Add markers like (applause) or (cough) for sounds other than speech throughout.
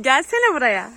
Gelsene buraya.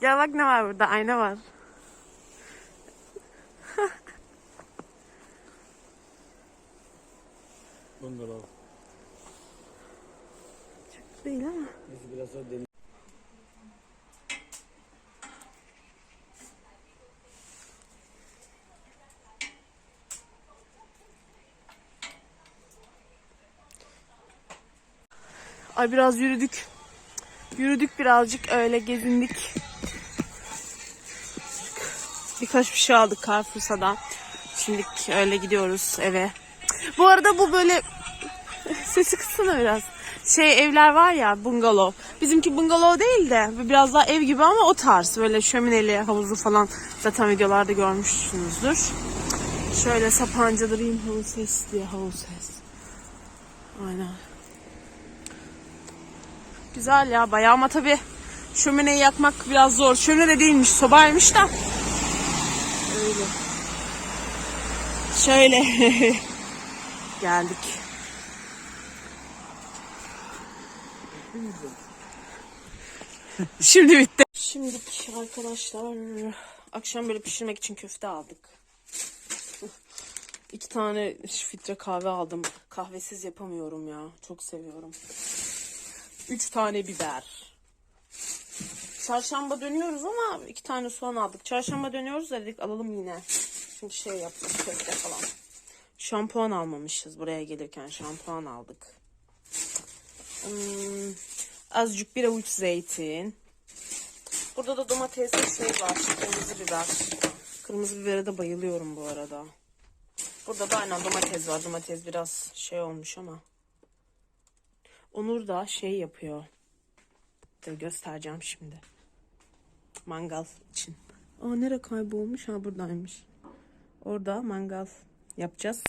Gel bak ne var burada. Ayna var. Bungalov. Değil ama. Neyse biraz sonra deniz. Ay biraz yürüdük. Yürüdük birazcık öyle gezindik. Birkaç bir şey aldık Carrefour'dan. Şimdi öyle gidiyoruz eve. Bu arada bu böyle (laughs) sesi kıssana biraz. Şey evler var ya bungalov. Bizimki bungalov değil de biraz daha ev gibi ama o tarz. Böyle şömineli, havuzlu falan zaten videolarda görmüşsünüzdür. Şöyle Sapanca Dream Houses diye houses. Aynen. Güzel ya bayağı ama tabi şömineyi yakmak biraz zor. Şömine değilmiş sobaymış da. Öyle. Şöyle (laughs) geldik. Şimdi bitti. Şimdi arkadaşlar akşam böyle pişirmek için köfte aldık. İki tane filtre kahve aldım. Kahvesiz yapamıyorum ya. Çok seviyorum. Üç tane biber. Çarşamba dönüyoruz ama iki tane soğan aldık. Çarşamba dönüyoruz dedik alalım yine. Çünkü şey yaptık köfte falan. Şampuan almamışız buraya gelirken şampuan aldık. Hmm, azıcık bir avuç zeytin. Burada da domatesli şey var. Kırmızı biber. Kırmızı bibere de bayılıyorum bu arada. Burada da aynen domates var. Domates biraz şey olmuş ama. Onur da şey yapıyor. Dur göstereceğim şimdi. Mangal için. Aa nere kaybolmuş? Ha buradaymış. Orada mangal yapacağız.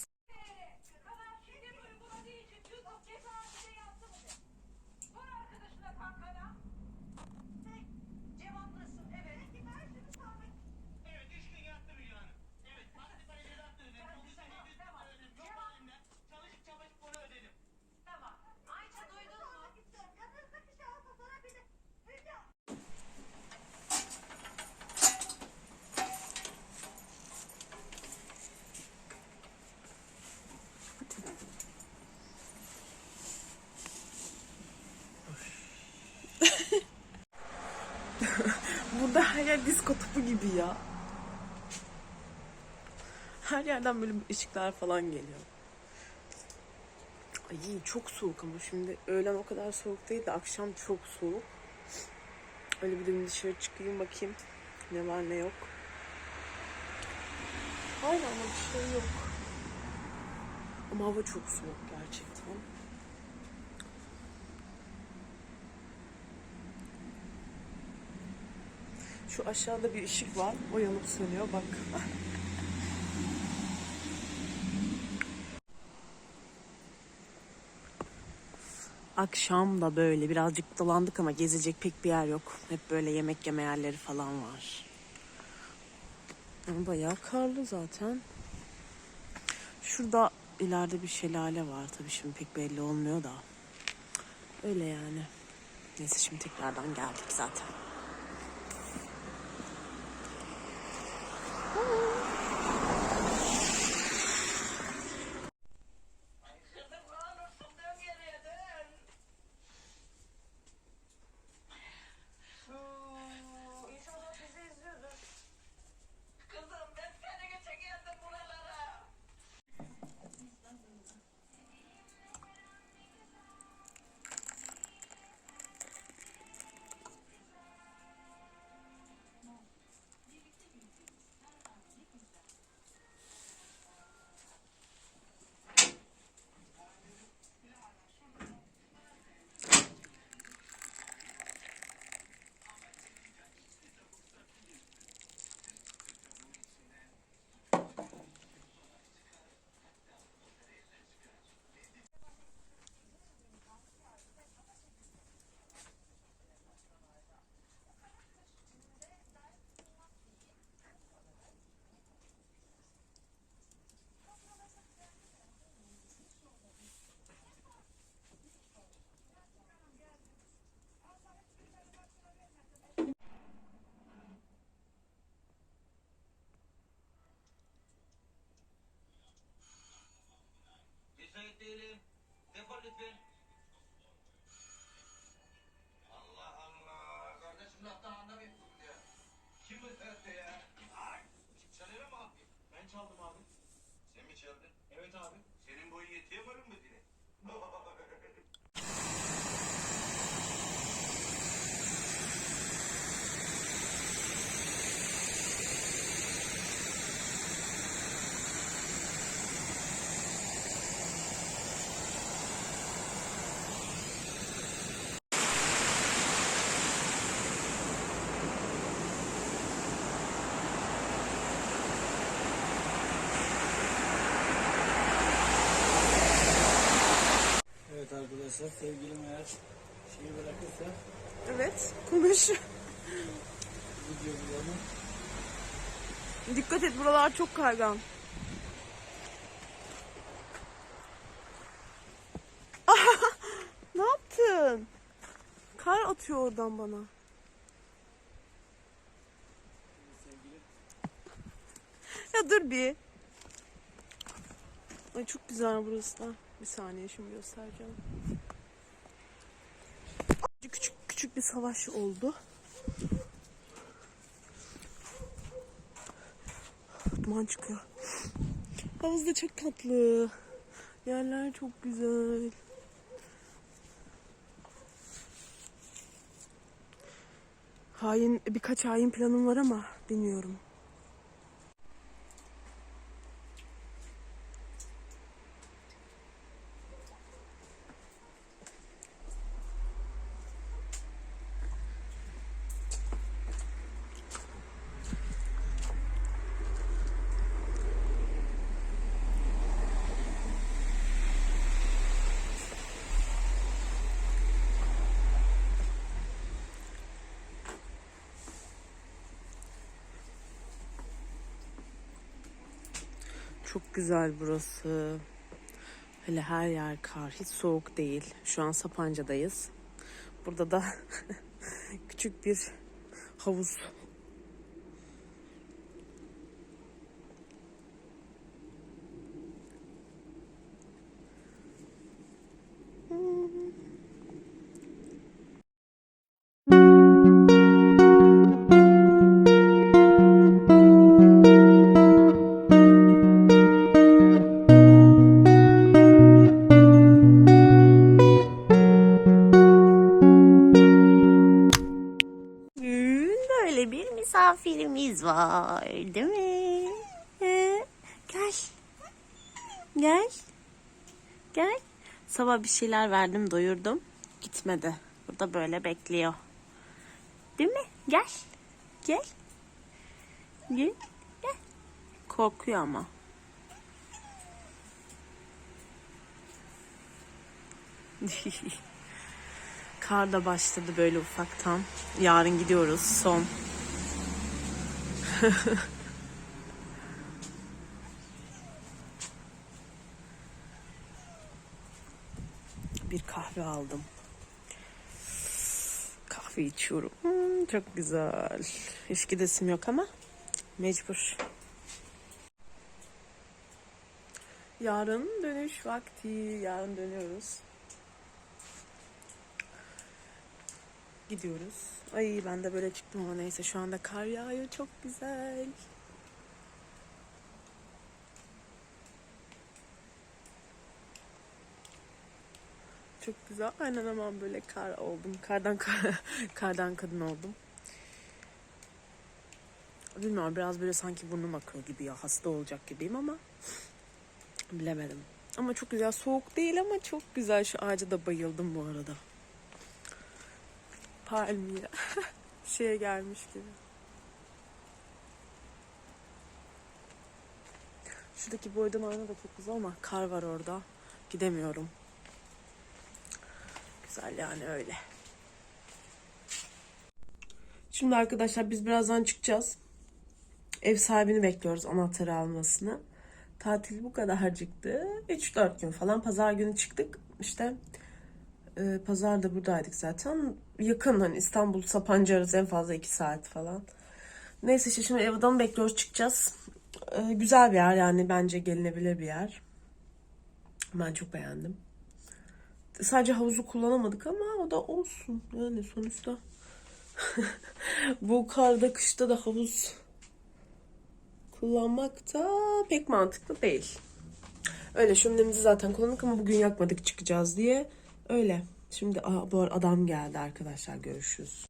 Her yer disko topu gibi ya. Her yerden böyle ışıklar falan geliyor. Ay çok soğuk ama şimdi öğlen o kadar soğuk değil de akşam çok soğuk. Öyle bir de dışarı çıkayım bakayım ne var ne yok. Hayır ama bir şey yok. Ama hava çok soğuk Şu aşağıda bir ışık var. O yanıp sönüyor bak. (laughs) Akşam da böyle birazcık dolandık ama gezecek pek bir yer yok. Hep böyle yemek yeme yerleri falan var. Bayağı karlı zaten. Şurada ileride bir şelale var. Tabii şimdi pek belli olmuyor da. Öyle yani. Neyse şimdi tekrardan geldik zaten. Bye. lütfen. Allah Allah. Kardeşim laftan anlamıyorum ya. Kim bu saatte ya? Ay. Çalıyor mu abi? Ben çaldım abi. Sen mi çaldın? Evet abi. Senin boyun yetiyor mu oğlum bu dile? (laughs) arkadaşlar sevgilim eğer şeyi bırakırsa Evet konuş. video bulalım. Dikkat et buralar çok kaygan. (laughs) ne yaptın? Kar atıyor oradan bana. Ya dur bir. Ay çok güzel burası da. Bir saniye şimdi göstereceğim. Bir savaş oldu. Duman çıkıyor. Havuz da çok tatlı. Yerler çok güzel. Hain birkaç hain planım var ama bilmiyorum. Çok güzel burası. Hele her yer kar. Hiç soğuk değil. Şu an Sapanca'dayız. Burada da (laughs) küçük bir havuz. Var değil mi? Gel. Gel. Gel. Sabah bir şeyler verdim doyurdum. Gitmedi. Burada böyle bekliyor. Değil mi? Gel. Gel. Gel. Gel. Korkuyor ama. (laughs) Kar da başladı böyle ufaktan. Yarın gidiyoruz son. (laughs) bir kahve aldım. Kahve içiyorum. Hmm, çok güzel. Hiç gidesim yok ama mecbur. Yarın dönüş vakti. Yarın dönüyoruz. Gidiyoruz. Ay ben de böyle çıktım ama neyse şu anda kar yağıyor çok güzel. Çok güzel. Aynen hemen böyle kar oldum. Kardan (laughs) kardan kadın oldum. Bilmiyorum biraz böyle sanki burnum akıyor gibi ya. Hasta olacak gibiyim ama bilemedim. Ama çok güzel. Soğuk değil ama çok güzel. Şu ağaca da bayıldım bu arada palmiye (laughs) şeye gelmiş gibi. Şuradaki boydan ayna da çok güzel ama kar var orada. Gidemiyorum. Güzel yani öyle. Şimdi arkadaşlar biz birazdan çıkacağız. Ev sahibini bekliyoruz anahtarı almasını. Tatil bu kadarcıktı. 3-4 gün falan. Pazar günü çıktık. İşte e, pazar da buradaydık zaten. Yakın hani İstanbul Sapanca arası en fazla 2 saat falan. Neyse işte şimdi evden bekliyoruz çıkacağız. E, güzel bir yer yani bence gelinebilir bir yer. Ben çok beğendim. Sadece havuzu kullanamadık ama o da olsun. Yani sonuçta (laughs) bu karda kışta da havuz kullanmak da pek mantıklı değil. Öyle şöminemizi zaten kullandık ama bugün yakmadık çıkacağız diye. Öyle. Şimdi aa, bu adam geldi arkadaşlar görüşürüz.